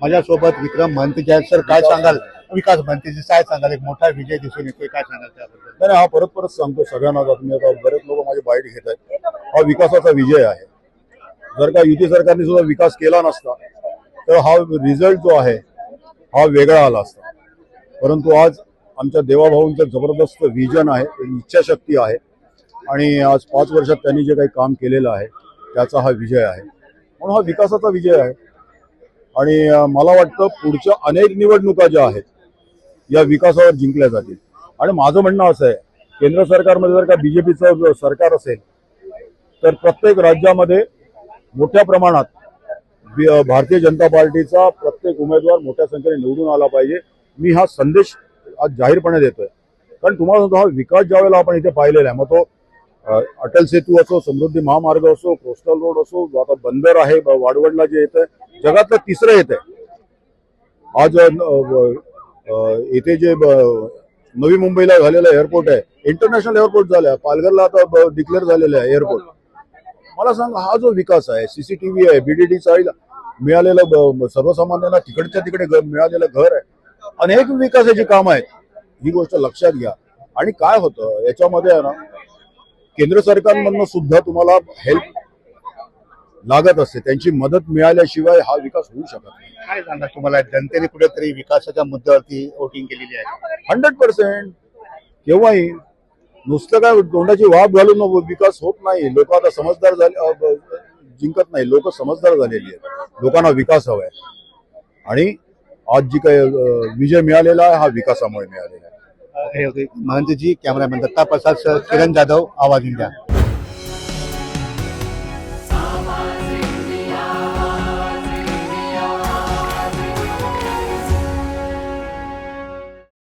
माझ्यासोबत विक्रम महंतीचे आहेत. सर काय सांगाल? विकास महंतीचे काय सांगाल. एक मोठा विजय दिसून येतोय. काय सांगाल त्याबद्दल? नाही हा परत परत सांगतो सगळ्यांना. आता तुम्ही आता बरेच लोक माझे बाईट घेत आहेत. हा विकासाचा विजय आहे. जर का युती सरकारने सुद्धा विकास केला नसता तर हा रिझल्ट जो आहे हा वेगळा आला असता. परंतु आज आमच्या देवाभाऊंचं जबरदस्त विजन आहे इच्छाशक्ती आहे. आणि आज पाच वर्षात त्यांनी जे काही काम केलेलं आहे त्याचा हा विजय आहे. म्हणून हा विकासाचा विजय आहे. आणि मला वाटतं पुढच्या अनेक निवडणुका ज्या आहेत या विकासावर जिंकल्या जातील. आणि माझं म्हणणं असं आहे केंद्र सरकारमध्ये जर का बीजेपीचं सरकार असेल तर प्रत्येक राज्यामध्ये मोठ्या प्रमाणात भारतीय जनता पार्टीचा प्रत्येक उमेदवार मोठ्या संख्येने निवडून आला पाहिजे. मी हा संदेश आज जाहीरपणे देतोय. कारण तुम्हाला हा विकास ज्यावेळेला आपण इथे पाहिलेला आहे मग तो अटल सेतू असो समृद्धी महामार्ग असो कोस्टल रोड असो आता बंदर आहे वाडवडला जे येत आहे जगातलं तिसरं येत आहे. आज येथे इथे जे नवी मुंबईला झालेलं एअरपोर्ट आहे. इंटरनॅशनल एअरपोर्ट झालं आहे पालघरला आता डिक्लेअर झालेलं आहे एअरपोर्ट मला सांग हा जो विकास आहे सीसीटीव्ही आहे बीडीडी चाळीला मिळालेलं सर्वसामान्यांना तिकडच्या तिकडे मिळालेलं घर आहे. अनेक विकासाची कामं आहेत. ही गोष्ट लक्षात घ्या. आणि काय होतं याच्यामध्ये आहे ना केंद्र सरकारमधनं सुद्धा तुम्हाला हेल्प लागत असते त्यांची मदत मिळाल्याशिवाय हा विकास होऊ शकत नाही. काय सांगा तुम्हाला? जनतेने कुठेतरी विकासाच्या मुद्द्यावरती वोटिंग केलेली आहे. हंड्रेड पर्सेंट केव्हाही नुसतं काय तोंडाची वाफ घालून विकास होत नाही. लोक आता समजदार झाले जिंकत नाही. लोक समजदार झालेली आहेत. लोकांना विकास हवाय. आणि आज जी काही विजय मिळालेला आहे हा विकासामुळे मिळालेला आहे. होते. महंतजी cameraman Datta Prasad sir Kiran Jadhav Awaaz India.